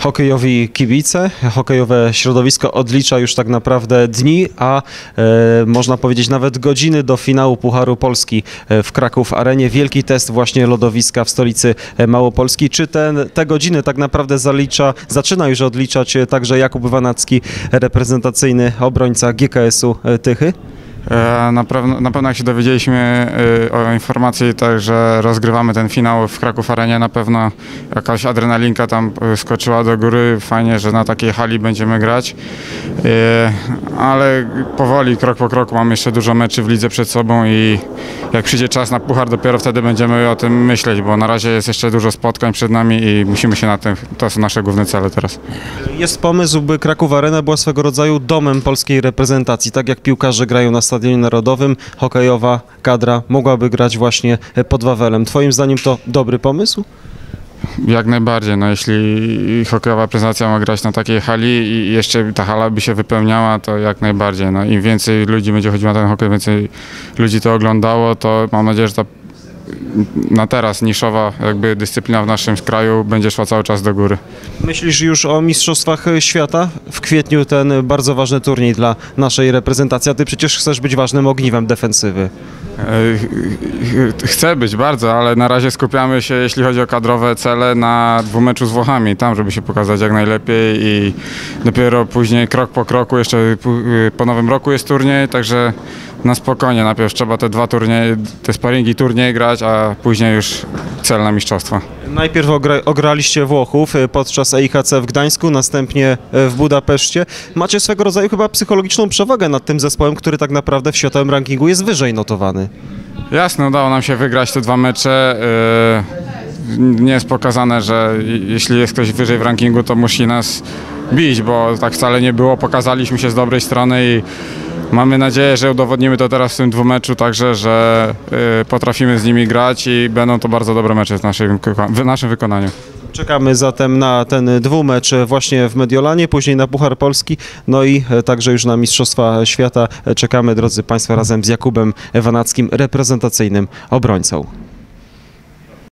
Hokejowi kibice, hokejowe środowisko odlicza już tak naprawdę dni, a e, można powiedzieć nawet godziny do finału Pucharu Polski e, w Kraków Arenie. Wielki test właśnie lodowiska w stolicy e, Małopolski. Czy ten, te godziny tak naprawdę zalicza, zaczyna już odliczać e, także Jakub Wanacki, reprezentacyjny obrońca GKS-u Tychy? E, Na pewno, na pewno jak się dowiedzieliśmy e, o informacji, tak, że rozgrywamy ten finał w Kraków Arenie, na pewno jakaś adrenalinka tam e, skoczyła do góry. Fajnie, że na takiej hali będziemy grać. Ale powoli, krok po kroku, mamy jeszcze dużo meczy w lidze przed sobą i jak przyjdzie czas na puchar, dopiero wtedy będziemy o tym myśleć, bo na razie jest jeszcze dużo spotkań przed nami i musimy się na tym, to są nasze główne cele teraz. Jest pomysł, by Kraków Arena była swego rodzaju domem polskiej reprezentacji. Tak jak piłkarze grają na Stadionie Narodowym, hokejowa kadra mogłaby grać właśnie pod Wawelem. Twoim zdaniem to dobry pomysł? Jak najbardziej, no jeśli hokejowa prezentacja ma grać na takiej hali i jeszcze ta hala by się wypełniała, to jak najbardziej. No, Im więcej ludzi będzie chodziło na ten hokej, więcej ludzi to oglądało, to mam nadzieję, że ta na teraz niszowa jakby dyscyplina w naszym kraju będzie szła cały czas do góry. Myślisz już o Mistrzostwach Świata? W kwietniu ten bardzo ważny turniej dla naszej reprezentacji, a ty przecież chcesz być ważnym ogniwem defensywy. E, Chcę być bardzo, ale na razie skupiamy się, jeśli chodzi o kadrowe cele, na dwumeczu z Włochami, tam, żeby się pokazać jak najlepiej i dopiero później krok po kroku, jeszcze po nowym roku jest turniej, także na spokojnie, najpierw trzeba te dwa turnieje, te sparingi turniej grać, a później już cel na mistrzostwa. Najpierw ogra- ograliście Włochów e, podczas EIHC w Gdańsku, następnie e, w Budapeszcie. Macie swego rodzaju chyba psychologiczną przewagę nad tym zespołem, który tak naprawdę w światowym rankingu jest wyżej notowany. Jasne, udało nam się wygrać te dwa mecze. Yy, Nie jest pokazane, że je- jeśli jest ktoś wyżej w rankingu, to musi nas bić, bo tak wcale nie było. Pokazaliśmy się z dobrej strony i mamy nadzieję, że udowodnimy to teraz w tym dwumeczu, także że yy, potrafimy z nimi grać i będą to bardzo dobre mecze w naszym, w naszym wykonaniu. Czekamy zatem na ten dwumecz właśnie w Mediolanie, później na Puchar Polski, no i e, także już na Mistrzostwa Świata. E, Czekamy, drodzy Państwo, razem z Jakubem Wanackim, reprezentacyjnym obrońcą.